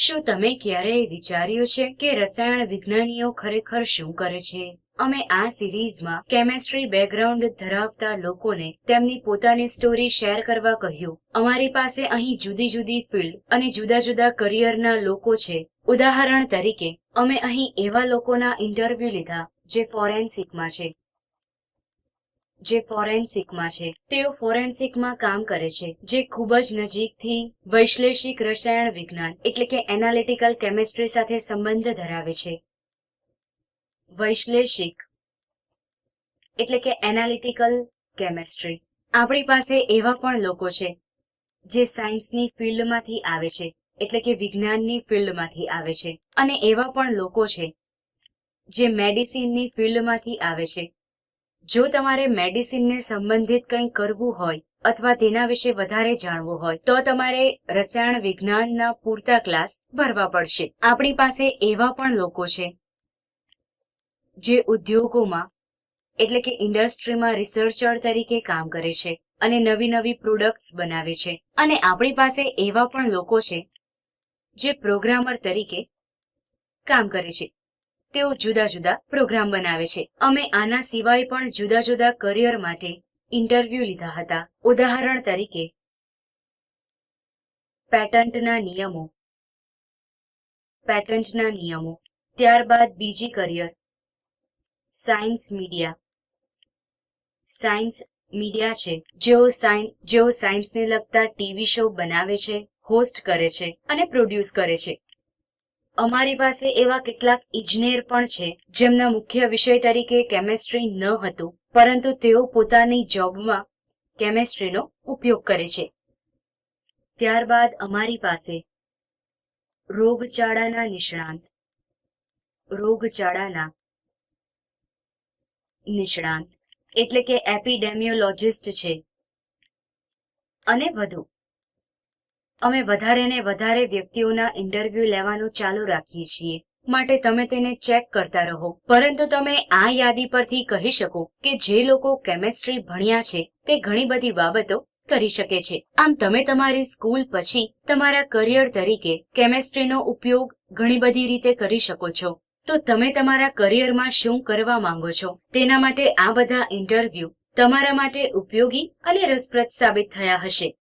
શું તમે ક્યારેય વિચાર્યું છે કે રસાયણ વિજ્ઞાનીઓ ખરેખર શું કરે છે? અમે આ સિરીઝમાં કેમેસ્ટ્રી બેકગ્રાઉન્ડ ધરાવતા લોકોને તેમની પોતાની સ્ટોરી શેર કરવા કહ્યું. અમારી પાસે અહીં જુદી જુદી ફિલ્ડ અને જુદા જુદા કરિયરના લોકો છે. ઉદાહરણ તરીકે, અમે અહીં એવા લોકોના ઇન્ટરવ્યુ લીધા જે ફોરેન્સિકમાં છે. જે ફોરેન્સિકમાં છે. તેઓ ફોરેન્સિકમાં કામ કરે છે, જે ખૂબ જ નજીકથી વૈશ્લેષિક રસાયણ વિજ્ઞાન, એટલે કે એનાલિટિકલ કેમિસ્ટ્રી સાથે સંબંધ ધરાવે છે. વૈશ્લેષિક, એટલે કે એનાલિટિકલ કેમિસ્ટ્રી. આપણી પાસે એવા પણ લોકો છે, જે સાયન્સની ફિલ્ડમાંથી આવે છે, એટલે કે વિજ્ઞાનની ફિલ્ડમાંથી આવે છે. અને એવા પણ લોકો છે, જે મેડિસિનની ફિલ્ડમાંથી આવે છે જો તમારે મેડિસિનને સંબંધિત કંઈ કરવું હોય અથવા તેના વિશે વધારે જાણવું હોય, તો તમારે રસાયણ વિજ્ઞાનના પૂરતા ક્લાસ ભરવા પડશે. આપણી પાસે એવા પણ લોકો છે, જે ઉદ્યોગોમાં, એટલે કે ઇન્ડસ્ટ્રીમાં રિસર્ચર તરીકે કામ કરે છે અને નવી નવી પ્રોડક્ટ્સ બનાવે છે. અને આપણી પાસે એવા પણ લોકો છે, જે પ્રોગ્રામર તરીકે કામ કરે છે. તેઓ જુદા જુદા પ્રોગ્રામ બનાવે છે. અમે આના સિવાય પણ જુદા જુદા કરિયર માટે ઇન્ટરવ્યુ લીધા હતા. ઉદાહરણ તરીકે, પેટન્ટના નિયમો. પેટન્ટના નિયમો. ત્યારબાદ બીજી career, science media. Science media છે. જેઓ સાયન્સ જેઓ સાયન્સને લગતા ટીવી શો બનાવે છે, હોસ્ટ કરે છે અને પ્રોડ્યુસ કરે છે. અમારી પાસે એવા કેટલાક ઇજનેર પણ છે, જેમના મુખ્ય વિષય તરીકે કેમેસ્ટ્રી ન હતું, પરંતુ તેઓ પોતાની જોબમાં કેમેસ્ટ્રીનો ઉપયોગ કરે છે. ત્યારબાદ અમારી પાસે રોગચાળાના નિષ્ણાંત રોગચાળાના નિષ્ણાંત, એટલે કે એપિડેમિયોલોજિસ્ટ છે, અને વધુ. અમે વધારે ને વધારે વ્યક્તિઓના ઇન્ટરવ્યુ લેવાનું ચાલુ રાખીએ છીએ. માટે તમે તેને ચેક કરતા રહો. પરંતુ તમે આ યાદી પરથી કહી શકો કે જે લોકો કેમેસ્ટ્રી ભણ્યા છે, તે ઘણી બધી બાબતો કરી શકે છે. આમ તમે તમારી સ્કૂલ પછી તમારા કરિયર તરીકે કેમેસ્ટ્રીનો ઉપયોગ ઘણી બધી રીતે કરી શકો છો. તો તમે તમારા કરિયરમાં શું કરવા માંગો છો? તેના માટે આ બધા ઇન્ટરવ્યુ તમારા માટે ઉપયોગી અને રસપ્રદ સાબિત થયા હશે.